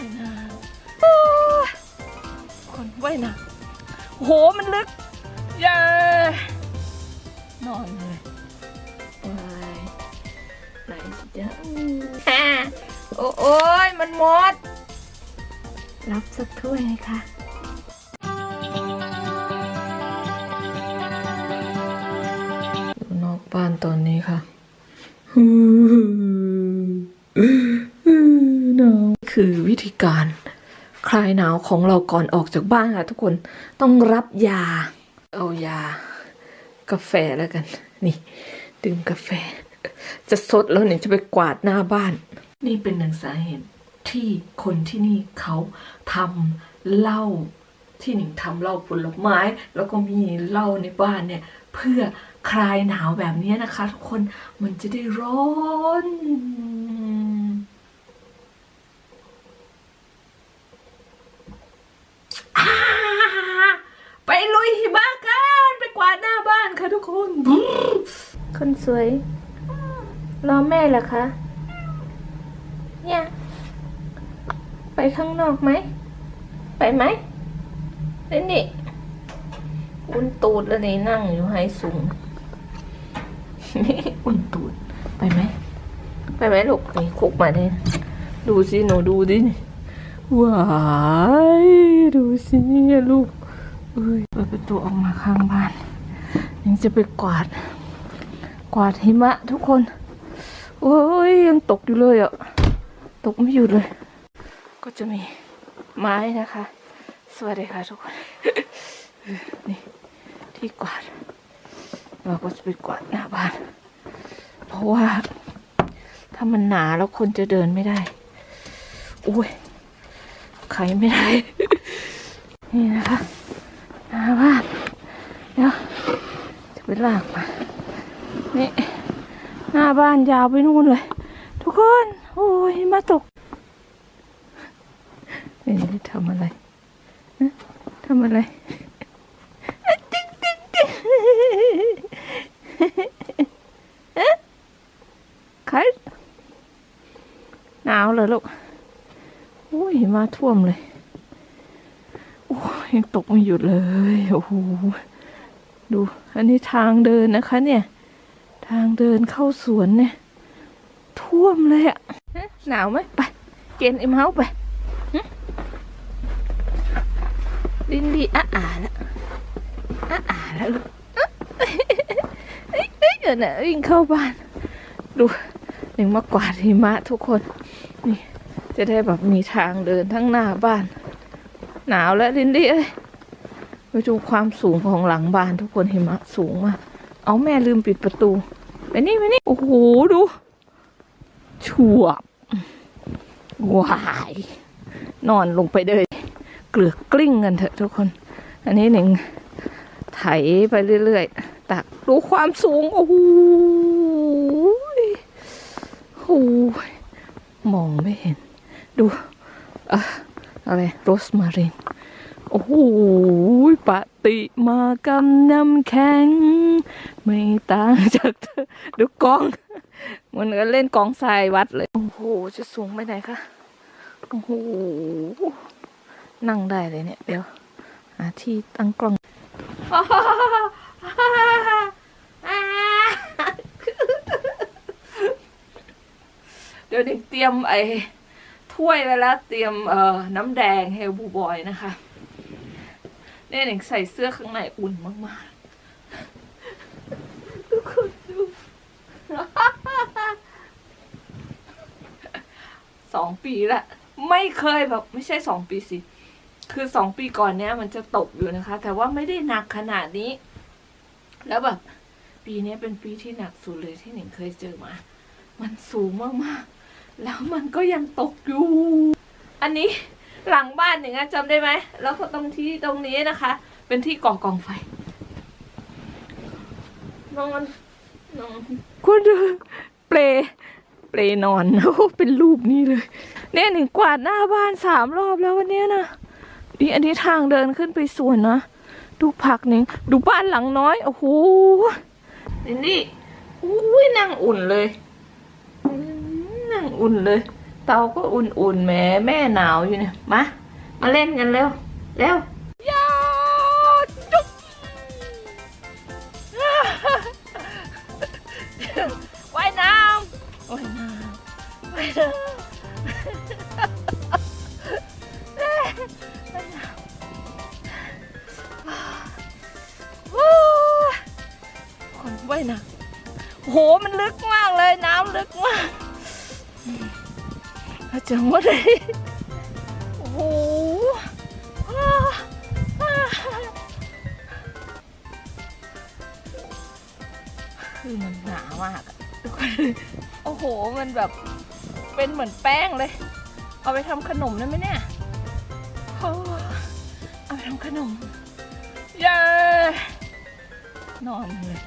ว่ายน้ำคนว่ายน้ำโหมันลึก เย้นอนเลยไปไหนสิจ๊ะอ่าโอ้โอยมันหมด รับสักถ้วยไหมคะอยู่นอกบ้านตอนนี้ค่ะหนาว คือวิธีการคลายหนาวของเราก่อนออกจากบ้านค่ะทุกคนต้องรับยา เอายา กาแฟแล้วกัน นี่ ดื่มกาแฟ จะสดแล้วเนี่ยจะไปกวาดหน้าบ้าน นี่เป็นหนึ่งสาเหตุที่คนที่นี่เขาทำเหล้าที่หนึ่งทำเหล้าผลไม้ แล้วก็มีเหล้าในบ้านเนี่ย เพื่อคลายหนาวแบบนี้นะคะ ทุกคนมันจะได้ร้อนอ่า ไปลุยหิมะกัน ไปกวาดหน้าบ้านค่ะทุกคน คนสวย รอแม่เหรอคะ เนี่ย ไปข้างนอกไหม ไปไหมเล่นนี่อุ่นตูดแล้วนี่นั่งอยู่ให้สูงนี่อุ่นตูด ไปไหม ไปไหมลูกนี่คุกมาเลยดูสิหนูดูดินี่ ว้ายดูสิเนี่ยลูกเอ้ยเปิดประตูออกมาข้างบ้าน ยังจะไปกวาด กวาดหิมะทุกคน โอ้ยยังตกอยู่เลยอะ ตกไม่หยุดเลย ก็จะมีไม้นะคะ สวัสดีค่ะทุกคน นี่ที่กวาด เราก็จะไปกวาดหน้าบ้าน เพราะว่า ถ้ามันหนาแล้วคนจะเดินไม่ได้ อุ้ย ใครไม่ได้ นี่นะคะหน้าบ้านเดี๋ยวจะไปลากมา นี่ หน้าบ้านยาวไปนู่นเลย ทุกคน โอ้ยมาตกนี่ทำอะไรทำอะไรติ๊งติ๊งติ๊งเอ๊ะใครหนาวเลยลูก โอ้ยมาท่วมเลยโอ้ยยังตกไม่หยุดเลย โอ้โห ดู อันนี้ทางเดินนะคะ เนี่ย ทางเดินเข้าสวนเนี่ย ท่วมเลยอะฮะหนาวไหมไป เกณฑ์เอ็มเฮาไปหึลินดีอะอ่าล้วอะอ่าล้วลูกเอ้ยเอ้ยเดี๋ยวนะวิ่งเข้าบ้าน ดูหนึ่งมากวาดหิมะทุกคน จะได้แบบมีทางเดินทั้งหน้าบ้าน หนาวแล้วลินดี้เอ้ยไปดูความสูงของหลังบ้านทุกคนหิมะสูงมากเอาแม่ลืมปิดประตูไปนี่ไปนี่โอ้โหดูชวบวาย นอนลงไปเลยเกลือกกลิ้งกันเถอะทุกคน อันนี้หนึ่งไถไปเรื่อยๆ ตักดูความสูง โอ้โหโอ้โหมองไม่เห็น ดูอะไรโรสมารินโอ้โหปฏิมากรรมน้ำแข็ง ไม่ต่างจากเธอดูกองมือนกันเล่นกองทรายวัดเลย โอ้โห จะสูงไปไหนคะ โอ้โห นั่งได้เลยเนี่ย เดี๋ยวหาที่ตั้งกล้องเดี๋ยวเด็กเตรียมไอ ถ้วยไว้แล้วเตรียมเอ่อน้ำแดงเฮลบูบอยนะคะเนี่ยหนิงใส่เสื้อข้างในอุ่นมากๆ ทุกคนดู สองปีละไม่เคยแบบ ไม่ใช่สองปีสิ คือสองปีก่อนเนี้ยมันจะตกอยู่นะคะ แต่ว่าไม่ได้หนักขนาดนี้ แล้วแบบ ปีนี้เป็นปีที่หนักสุดเลยที่หนิงเคยเจอมา มันสูงมากๆ แล้วมันก็ยังตกอยู่ อันนี้หลังบ้านหนึ่งอะจำได้ไหม แล้วก็ตรงที่ตรงนี้นะคะ เป็นที่ก่อกองไฟ นอนนอนคุณดูเปลเปลนอนโอ้เป็นรูปนี้เลย เนี่ยหนึ่งกวาดหน้าบ้านสามรอบแล้ววันเนี้ยนะนี่อันนี้ทางเดินขึ้นไปสวนนะ ดูผักหนึ่งดูบ้านหลังน้อย โอ้โหนี่นี่อุ้ยนั่งอุ่นเลย่งอุ่นเลย เตาก็อุ่นๆแหมแม่หนาวอยู่เนี่ยมามาเล่นกันเร็วเร็ว จังหวะเลยโอ้โหอ้าอ้าคือมันหนามากอะทุกคนโอ้โห มันแบบเป็นเหมือนแป้งเลย เอาไปทำขนมได้ไหมเนี่ยโอ้เอาไปทำขนม เย้ นอนเลย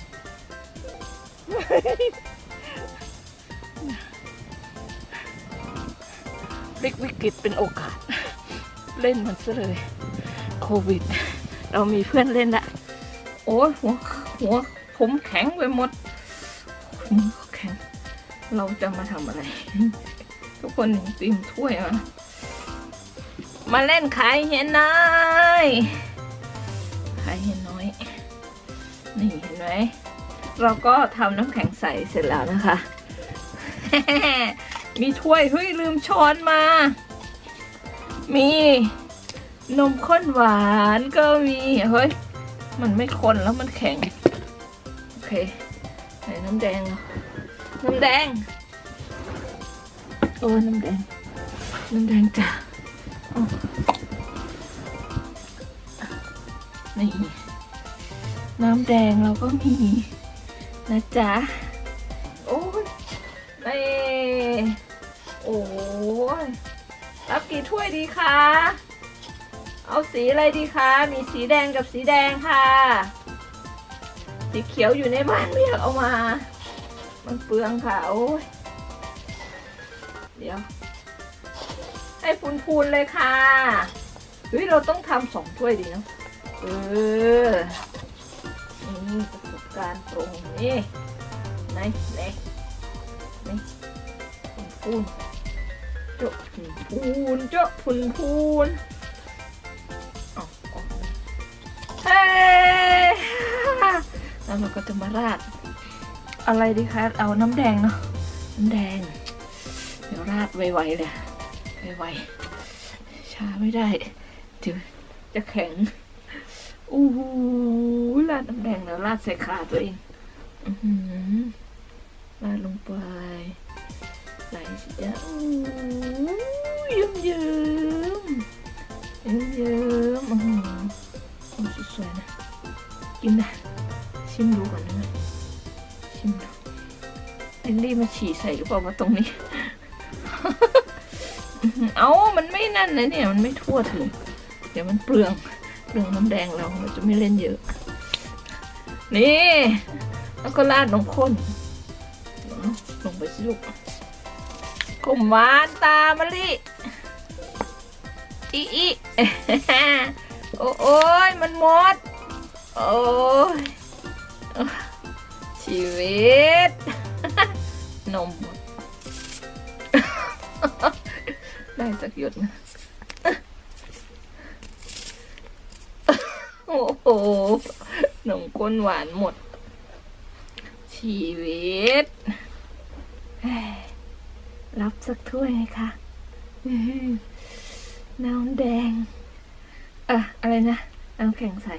พลิกวิกฤตเป็นโอกาส เล่นมันซะเลยโควิด เรามีเพื่อนเล่นละโอ้หัวหัวผมแข็งไปหมดมือก็แข็ง เราจะมาทำอะไร ทุกคนเตรียมถ้วยมามาเล่นขายเห็นน้อยขายเห็นน้อย นี่เห็นไหมเราก็ทำน้ำแข็งใสเสร็จแล้วนะคะ มีถ้วยเฮ้ยลืมช้อนมา มีนมข้นหวานก็มีเฮ้ยมันไม่ข้นแล้วมันแข็ง โอเคใส่น้ำแดง น้ำแดงโอ้น้ำแดง น้ำแดงจ้ะนี่ น้ำแดงเราก็มี นะจ๊ะ ยรับกี่ถ้วยดีคะ เอาสีอะไรดีคะ มีสีแดงกับสีแดงค่ะ สีเขียวอยู่ในบ้านไม่อยากเอามา มันเปลืองค่ะ โอ้ย เดี๋ยว ให้พูนๆเลยค่ะ เฮ้ย เราต้องทำสองถ้วยดีเนาะ เออ นี่ประสบการณ์ตรงนี่ไหนไหนนี่พูนๆ เจาพูนเจาพูนพูนเฮ้ยแล้วเราก็จะมาราด อะไรดีคะ เอาน้ำแดงเนาะ น้ำแดง เดี๋ยวราดไวๆเลย ไวๆ ช้าไม่ได้เดี๋ยวจะแข็งอู้หูราดน้ำแดงแล้วราดใส่ขาตัวเอง อื ฉี่ใส่หรือเปล่าวะตรงนี้ เอามันไม่นั่นนะเนี่ย มันไม่ทั่วถึง เดี๋ยวมันเปลือง เปลืองน้ำแดงเราเราจะไม่เล่นเยอะ นี่ แล้วก็ราดนมข้น ลงไปสิลูกกลมหวานตามะลิอีอีโอ้โอ้ยมันหมด โอ้ยชีวิต นมหมดได้สักหยดนะโอ้โหนมข้นหวานหมด ชีวิต รับสักถ้วยไหมคะน้ำแดง อะ อะไรนะ น้ำแข็งใส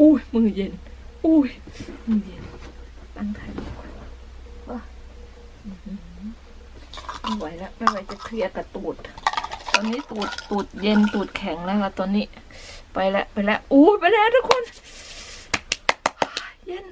อุ้ยมือเย็น อุ้ยมือเย็น ตั้งถ่ายดีกว่า ไม่ไหวแล้วไม่ไหวจะเคลียร์กับตูด ตอนนี้ตูดตูดเย็นตูดแข็งแล้วค่ะตอนนี้ ไปแล้วไปแล้วอู้ไปแล้วทุกคน เย็น